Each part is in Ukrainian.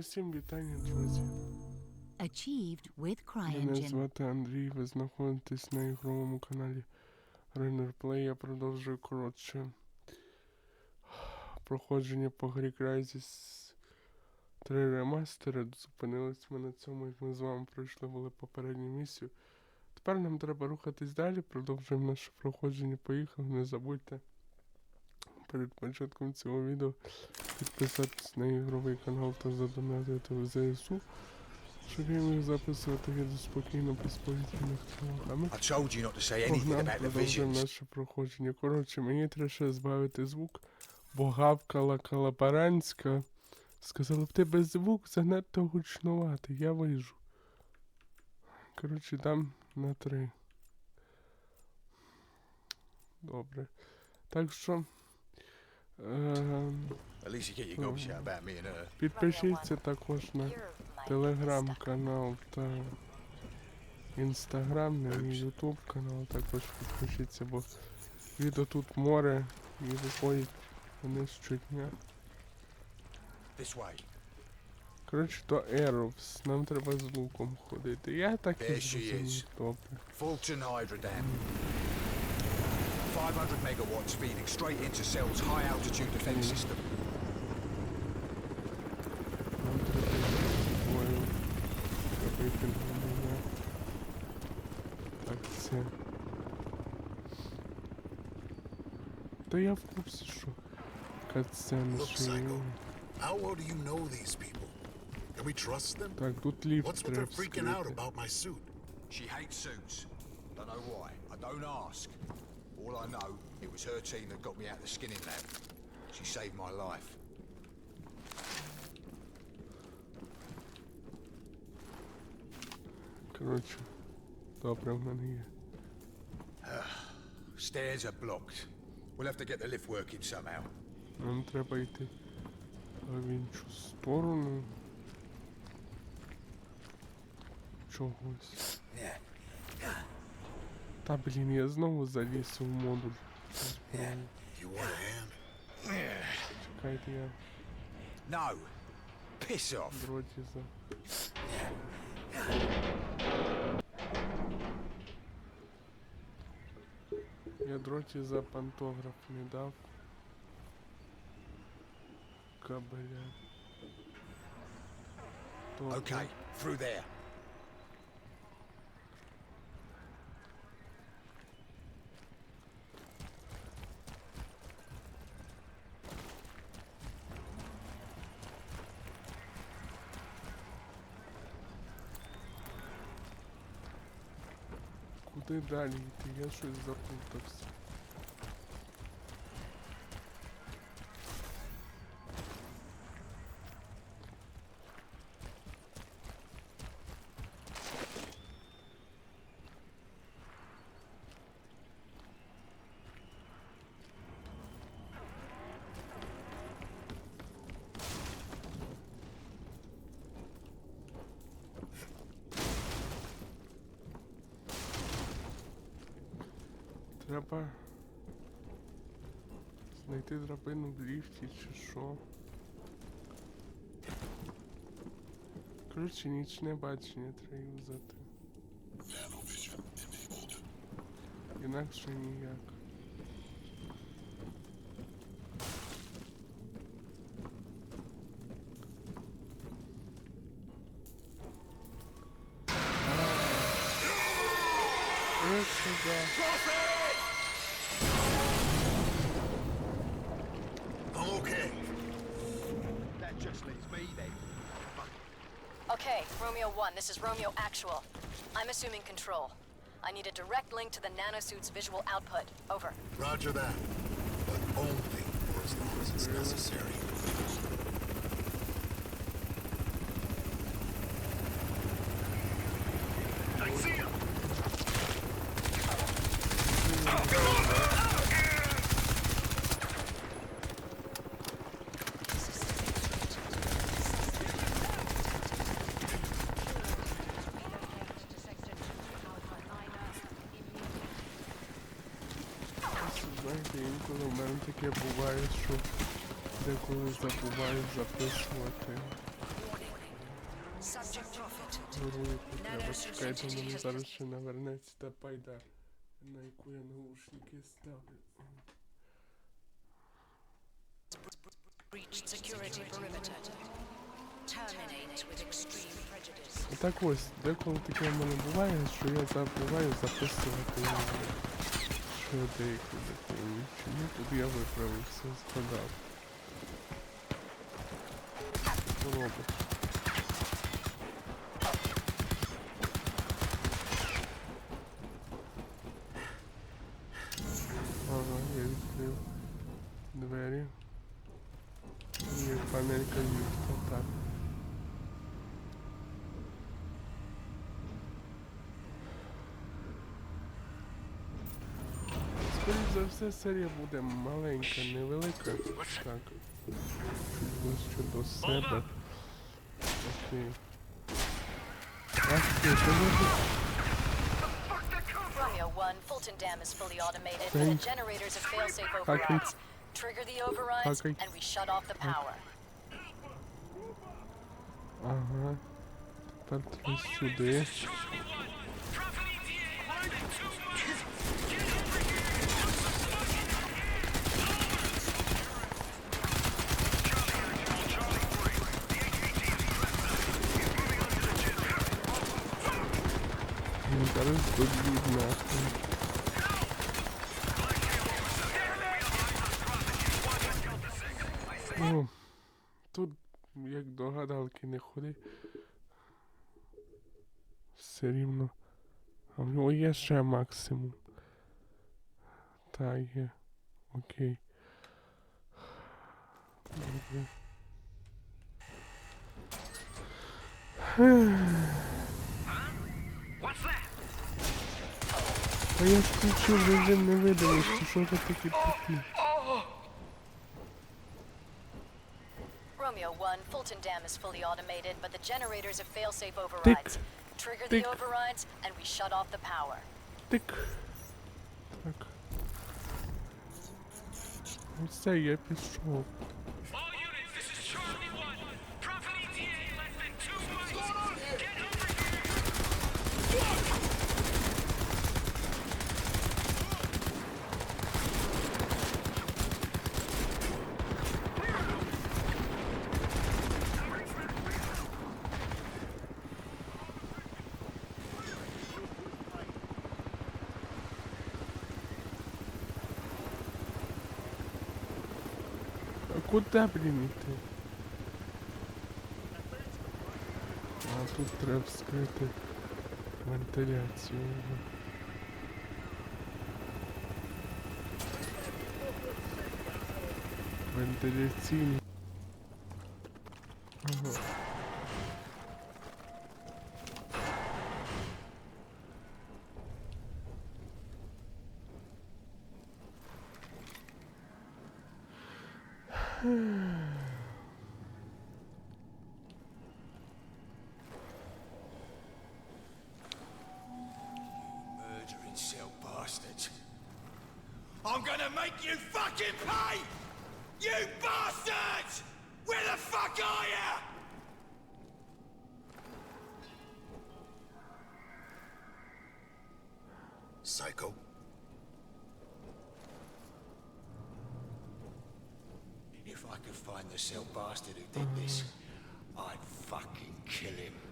Усім вітання, друзі. Achieved with Мене звати Андрій, ви знаходитесь на ігровому каналі RennerPlay. Я продовжую коротше проходження по грі Crysis 3 Remastered. Зупинились ми на цьому, як ми з вами пройшли були попередню місію. Тепер нам треба рухатись далі, продовжуємо наше проходження. Поїхали, не забудьте перед початком цього відео підписатись на ігровий канал та задонатити в ЗСУ. Щоб я міг записувати відео спокійно без повітряних тривог. Продовжуємо наше проходження. Коротше, мені треба ще збавити звук, бо гавкала Калабаранська. Сказала, в тебе звук занадто гучнуватий, я вижу. Коротше, дам на три. Добре. Так що. Підпишіться також на телеграм-канал та інстаграм, на мій ютуб канал також підпишіться, бо відео тут море і виходять вони щодня. This. Коротше, то Еровс, нам треба з луком ходити. Я так і. Добре. Fulton Hydrodam. 500 megawatts feeding straight into Cell's high altitude defense system. Нам треба з тобою робити мене. Так, це. Та я в курсі, що катсцени Look, ще є. Psycho. How well do you know these people? Can we trust them? Так, тут ліфт What's with треба their freaking out вскрити. about my suit? She hates suits. Don't know why. I don't ask. All I know, it was her team that got me out of the skinning lab. She saved my life. Коротше, добре, в мене є. Stairs are blocked. We'll have to get the lift working somehow. Нам треба йти в іншу сторону. Чогось. Та блін, я знову у модуль. Чекайте, я No. Piss off. в за. Я дроті за пантограф не дав. Кабеля. Добре. Okay, through there. Куди далі йти? Я щось заплутався. Треба знайти драбину в ліфті чи що. Коротше, нічне бачення треба юзати. Інакше ніяк. Ось. Just leaves me then. Okay, Romeo 1, this is Romeo Actual. I'm assuming control. I need a direct link to the nanosuit's visual output. Over. Roger that. But only for as long as it's necessary. Знаєте, інколи в мене таке буває, що деколи забуваю записувати Горуйку треба чекайте, мене зараз ще навернеться та пайдар, на яку я наушники ставлю. Так ось, деколи таке в мене буває, що я забуваю записувати я деякі такі нічого. Тут я виправився, згадав. Що робиш? Ага, я відкрив двері. Є панелька ліфта, так. все, серія буде маленька, невелика. Так. Ближче до себе. Окей. Ах ти, ти можеш... Romeo 1, Fulton Dam is fully automated, but Thank- the generators have failsafe Hakan- overrides. Trigger the overrides, Hakan- and we shut off the power. Ага. Тепер треба сюди. Зараз тут видно. Ну, тут, як до гадалки не ходи. Все рівно. А в нього є ще максимум. Та є. Окей. Добре. А я включив режим невидимості, що за такі такі? Romeo 1, Fulton Dam is fully automated, but the generators have failsafe overrides. Trigger the Tick. overrides, and we shut off the power. Тик. Так. Все, я пішов. А куди, блін, іти? А тут треба вскрити вентиляцію. Вентиляційний. Ага. Murdering cell bastards. I'm gonna make you fucking pay! You bastards! Where the fuck are you? Find the cell bastard who did this, I'd fucking kill him.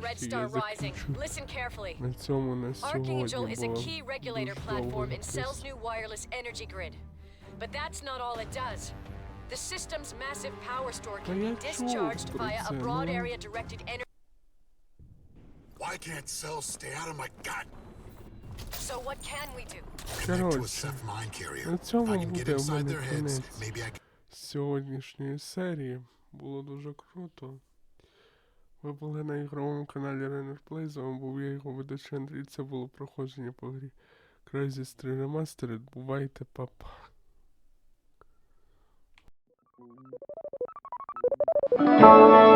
Нарешті Star я Rising. закінчу. Listen carefully. На цьому на Archangel сьогодні is a було key regulator дуже довго platform in записано. Cell's new wireless energy grid. But that's not all it does. The system's massive power store Та can я be чув discharged про via a це, broad ну. area directed energy. Why can't cells stay out of my gut? So what can we do? Connect to a Коротше, Ceph mine carrier. на If цьому I can get буде в inside мене their heads, кінець maybe I can. сьогоднішньої серії. Було дуже круто. Ви були на ігровому каналі Rainer Play, з вами був я його ведучий Андрій. Це було проходження по грі Crysis 3 Remastered. Бувайте, папа. -па.